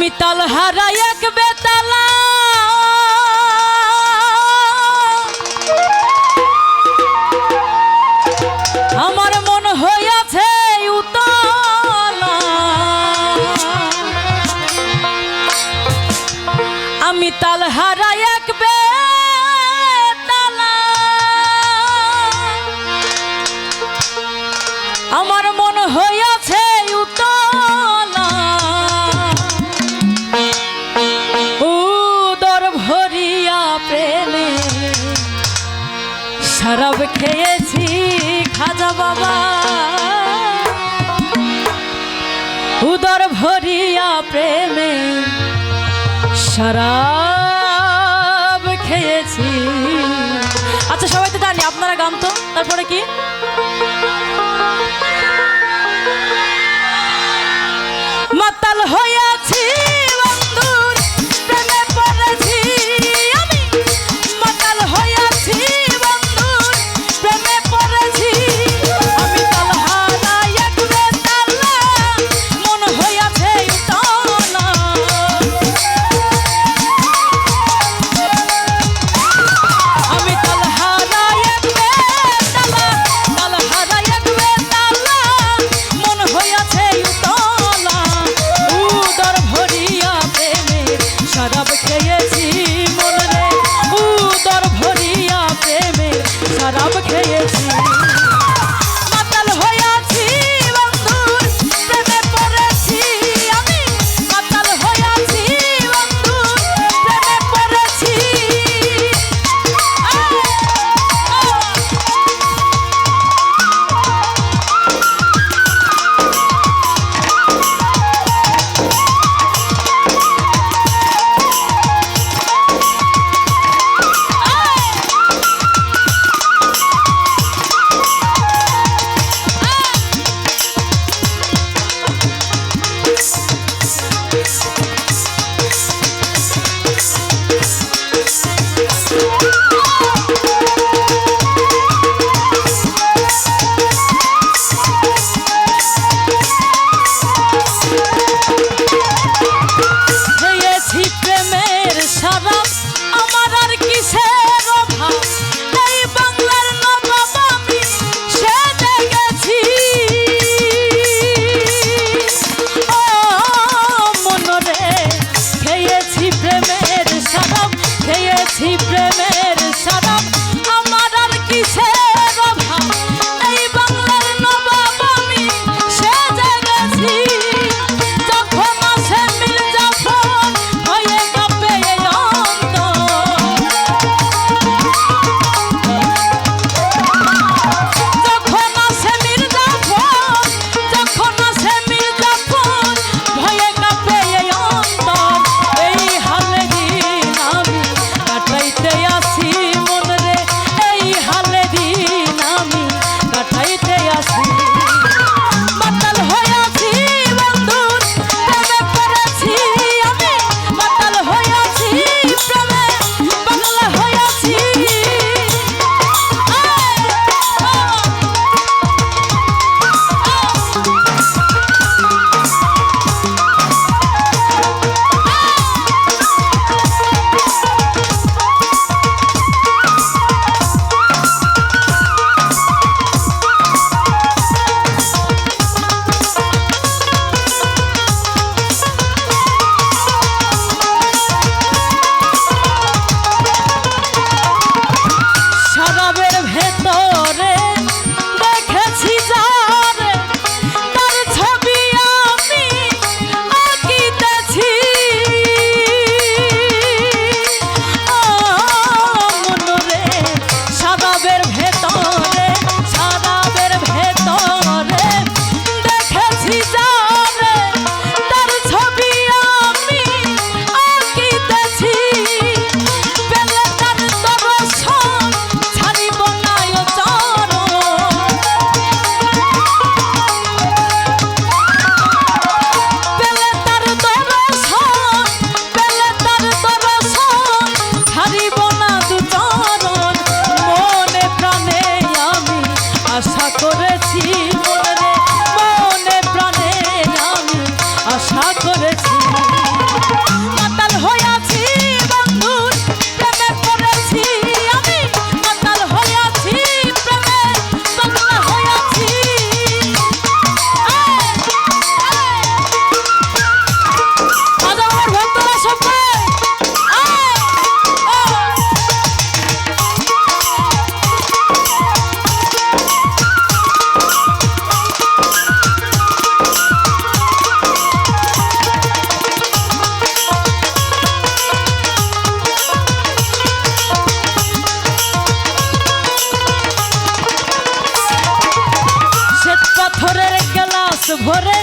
আমি তাল হারাই এক বেতালা। আমার মন হইয়াছে উতলা। আমি তাল হারাই এক বেতালা সরব খেয়েছি, খাজা বাবা। উদর ভরিয়া প্রেমে সরব খেয়েছি। আচ্ছা সবাই তো জানি আপনারা গান তো, তারপরে কি? তোরে ¡Corre!